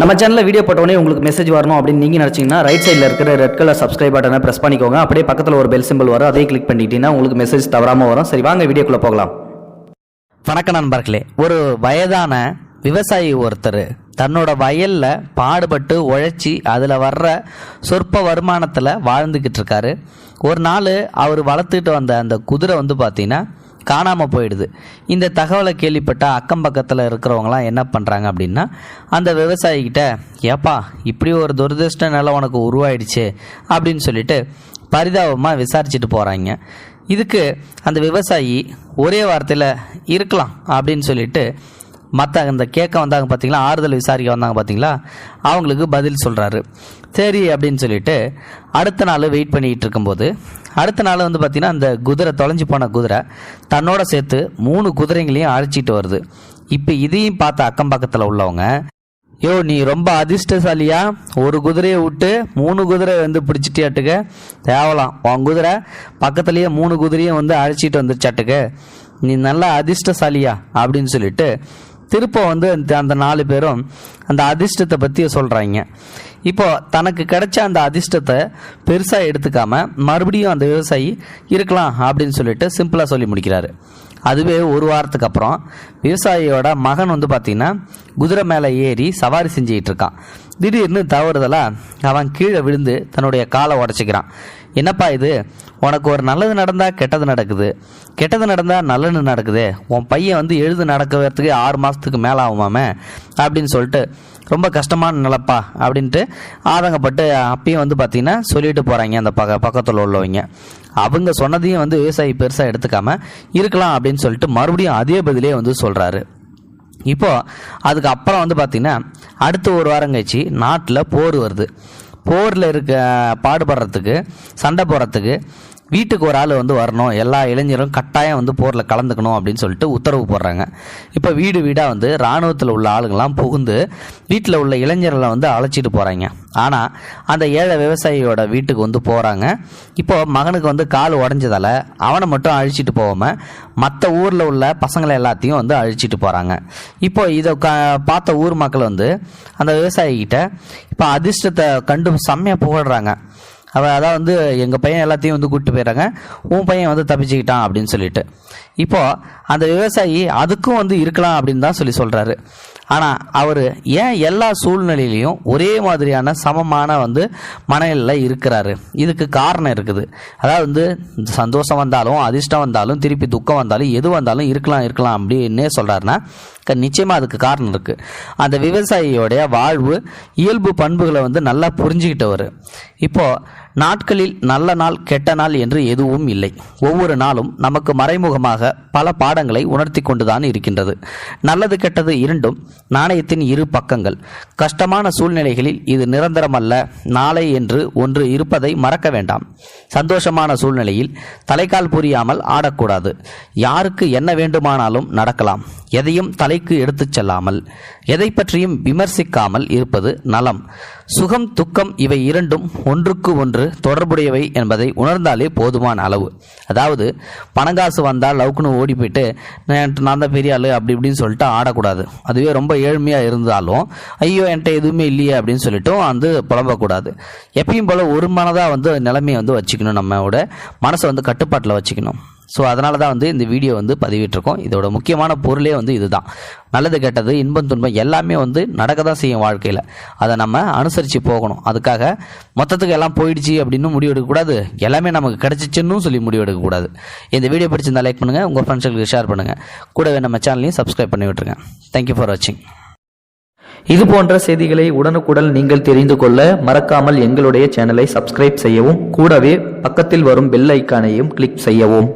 நம்ம சேனலில் வீடியோ போட்டோடனே உங்களுக்கு மெசேஜ் வரணும் அப்படின்னு நீங்கள் நினச்சிங்கன்னா ரைட் சைடில் இருக்கிற ரெட் கலர் சப்ஸ்கிரைப் பட்டனை ப்ரெஸ் பண்ணிக்கோங்க. அப்படியே பக்கத்தில் ஒரு பெல் சிம்பிள் வரும். அதே கிளிக் பண்ணிட்டீங்கன்னா உங்களுக்கு மெசேஜ் தவறாமல் வரும். சரி வாங்க வீடியோக்குள்ளே போகலாம். வணக்கம் நண்பர்களே. ஒரு வயதான விவசாயி ஒருத்தர் தன்னோட வயல்ல பாடுபட்டு உழைச்சி அதில் வர்ற சொற்ப வருமானத்தில் வாழ்ந்துக்கிட்டு இருக்காரு. ஒரு நாள் அவர் வளர்த்துட்டு வந்த அந்த குதிரை வந்து பார்த்தீங்கன்னா காணாமல் போயிடுது. இந்த தகவலை கேள்விப்பட்ட அக்கம் பக்கத்தில் இருக்கிறவங்களாம் என்ன பண்ணுறாங்க அப்படின்னா அந்த விவசாயிகிட்ட ஏப்பா இப்படி ஒரு துரதிருஷ்ட நிலை உனக்கு உருவாயிடுச்சு அப்படின்னு சொல்லிட்டு பரிதாபமாக விசாரிச்சுட்டு போகிறாங்க இதுக்கு அந்த விவசாயி ஒரே வார்த்தையில் இருக்கலாம் அப்படின்னு சொல்லிட்டு மற்ற இந்த கேட்க வந்தாங்க பார்த்தீங்களா ஆறுதல் விசாரிக்க வந்தாங்க பார்த்தீங்களா அவங்களுக்கு பதில் சொல்கிறாரு சரி அப்படின்னு சொல்லிட்டு அடுத்த நாள் வெயிட் பண்ணிகிட்டு இருக்கும்போது அடுத்த நாள் வந்து பார்த்தீங்கன்னா அந்த குதிரை தொலைஞ்சு போன குதிரை தன்னோட சேர்த்து மூணு குதிரைங்களையும் அழைச்சிட்டு வருது. இப்போ இதையும் பார்த்த அக்கம் பக்கத்தில் உள்ளவங்க யோ நீ ரொம்ப அதிர்ஷ்டசாலியா? ஒரு குதிரையை விட்டு மூணு குதிரை வந்து பிடிச்சிட்டியாட்டுக்க? தேவலாம் உன் குதிரை பக்கத்துலேயே மூணு குதிரையும் வந்து அழைச்சிட்டு வந்துருச்சாட்டுக்க? நீ நல்லா அதிர்ஷ்டசாலியா? அப்படின்னு சொல்லிட்டு திருப்ப வந்து அந்த- அந்த நாலு பேரும் அந்த அதிர்ஷ்டத்தை பற்றி சொல்கிறாங்க இப்போ தனக்கு கிடைச்ச அந்த அதிர்ஷ்டத்தை பெருசாக எடுத்துக்காம மறுபடியும் அந்த விவசாயி இருக்கலாம் அப்படின்னு சொல்லிட்டு சிம்பிளாக சொல்லி முடிக்கிறாரு. அதுவே ஒரு வாரத்துக்கு அப்புறம் விவசாயியோட மகன் வந்து பார்த்தீங்கன்னா குதிரை மேலே ஏறி சவாரி செஞ்சுக்கிட்டு இருக்கான். திடீர்னு தவறுதலாக அவன் கீழே விழுந்து தன்னுடைய காலை உடச்சிக்கிறான். என்னப்பா இது? உனக்கு ஒரு நல்லது நடந்தால் கெட்டது நடக்குது. கெட்டது நடந்தால் நல்லது நடக்குது. உன் பையன் வந்து எழுது நடக்கிறதுக்கு ஆறு மாதத்துக்கு மேலே ஆகுமாமே? அப்படின்னு சொல்லிட்டு ரொம்ப கஷ்டமான நிலப்பா அப்படின்ட்டு ஆதங்கப்பட்டு அப்பயும் வந்து பார்த்தீங்கன்னா சொல்லிட்டு போகிறாங்க அந்த பக்க பக்கத்தில் உள்ளவங்க. அவங்க சொன்னதையும் வந்து விவசாயி பெருசாக எடுத்துக்காம இருக்கலாம் அப்படின்னு சொல்லிட்டு மறுபடியும் அதே பதிலே வந்து சொல்கிறாரு இப்போது அதுக்கு அப்புறம் வந்து பார்த்திங்கன்னா அடுத்த ஒரு வாரம் கழிச்சு நாட்டில் போர் வருது. போரில் இருக்க பாடுபடுறதுக்கு சண்டை போடுறதுக்கு வீட்டுக்கு ஒரு ஆள் வந்து வரணும். எல்லா இளைஞரும் கட்டாயம் வந்து போரில் கலந்துக்கணும் அப்படின்னு சொல்லிட்டு உத்தரவு போடுறாங்க. இப்போ வீடு வீடாக வந்து இராணுவத்தில் உள்ள ஆளுங்கள்லாம் புகுந்து வீட்டில் உள்ள இளைஞர்களை வந்து அழைச்சிட்டு போகிறாங்க ஆனால் அந்த ஏழை விவசாயியோட வீட்டுக்கு வந்து போகிறாங்க இப்போ மகனுக்கு வந்து கால் உடஞ்சதால அவனை மட்டும் அழிச்சிட்டு போகாமல் மற்ற ஊரில் உள்ள பசங்களை எல்லாத்தையும் வந்து அழிச்சிட்டு போகிறாங்க இப்போ இதை க பார்த்த ஊர் மக்கள் வந்து அந்த விவசாயிகிட்ட இப்போ அதிர்ஷ்டத்தை கண்டு செம்மையாக புகழ்கிறாங்க அவள் அதான் வந்து எங்கள் பையன் எல்லாத்தையும் வந்து கூப்பிட்டு போயிடுறாங்க உன் பையன் வந்து தப்பிச்சுக்கிட்டான் அப்படின்னு சொல்லிட்டு. இப்போது அந்த விவசாயி அதுக்கும் வந்து இருக்கலாம் அப்படின்னு தான் சொல்லி சொல்கிறாரு ஆனால் அவர் ஏன் எல்லா சூழ்நிலையிலையும் ஒரே மாதிரியான சமமான வந்து மனநிலையில் இருக்கிறாரு? இதுக்கு காரணம் இருக்குது. அதாவது வந்து சந்தோஷம் வந்தாலும் அதிர்ஷ்டம் வந்தாலும் திருப்பி துக்கம் வந்தாலும் எது வந்தாலும் இருக்கலாம் இருக்கலாம் அப்படின்னே சொல்கிறாருன்னா நிச்சயமாக அதுக்கு காரணம் இருக்குது அந்த விவசாயியோடைய வாழ்வு இயல்பு பண்புகளை வந்து நல்லா புரிஞ்சுக்கிட்டவர். இப்போது நாட்களில் நல்ல நாள் கெட்ட நாள் என்று எதுவும் இல்லை. ஒவ்வொரு நாளும் நமக்கு மறைமுகமாக பல பாடங்களை உணர்த்தி கொண்டுதான் இருக்கின்றது. நல்லது கெட்டது இரண்டும் நாணயத்தின் இரு பக்கங்கள். கஷ்டமான சூழ்நிலைகளில் இது நிரந்தரமல்ல. நாளை என்று ஒன்று இருப்பதை மறக்க வேண்டாம். சந்தோஷமான சூழ்நிலையில் தலைக்கால் புரியாமல் ஆடக்கூடாது. யாருக்கு என்ன வேண்டுமானாலும் நடக்கலாம். எதையும் தலைக்கு எடுத்துச் செல்லாமல். எதை பற்றியும் விமர்சிக்காமல் இருப்பது நலம். சுகம் துக்கம் இவை இரண்டும் ஒன்றுக்கு ஒன்று தொடர்புடையவை என்பதை உணர்ந்தாலே போதுமான அளவு. அதாவது பணங்காசு வந்தால் லவுக்குன்னு ஓடி போயிட்டு நான் நான் தான் பெரிய ஆள் அப்படி இப்படின்னு சொல்லிட்டு ஆடக்கூடாது. அதுவே ரொம்ப ஏழ்மையாக இருந்தாலும் ஐயோ என்கிட்ட எதுவுமே இல்லையே அப்படின்னு சொல்லிட்டு வந்து புலம்பக்கூடாது. எப்பயும் போல் ஒரு மனதாக வந்து நிலைமையை வந்து வச்சுக்கணும் நம்மளோட மனசை வந்து கட்டுப்பாட்டில் வச்சுக்கணும். ஸோ அதனால தான் வந்து இந்த வீடியோ வந்து பதிவிட்டிருக்கோம். இதோட முக்கியமான பொருளே வந்து இதுதான். நல்லது கெட்டது இன்பம் துன்பம் எல்லாமே வந்து நடக்க தான் செய்யும் வாழ்க்கையில். அதை நம்ம அனுசரித்து போகணும். அதுக்காக மொத்தத்துக்கு எல்லாம் போயிடுச்சு அப்படின்னு முடிவு எடுக்கக்கூடாது எல்லாமே நமக்கு கிடச்சிச்சுன்னு சொல்லி முடிவு எடுக்கக்கூடாது இந்த வீடியோ பிடிச்சிருந்தா லைக் பண்ணுங்கள் உங்கள் ஃப்ரெண்ட்ஸுக்கு ஷேர் பண்ணுங்கள் கூடவே நம்ம சேனலையும் சப்ஸ்கிரைப் பண்ணி விட்டுருங்க. தேங்க்யூ ஃபார் வாட்சிங் இது போன்ற செய்திகளை உடனுக்குடன் நீங்கள் தெரிந்து கொள்ள மறக்காமல் எங்களுடைய சேனலை சப்ஸ்கிரைப் செய்யவும் கூடவே பக்கத்தில் வரும் பெல் ஐக்கானையும் கிளிக் செய்யவும்.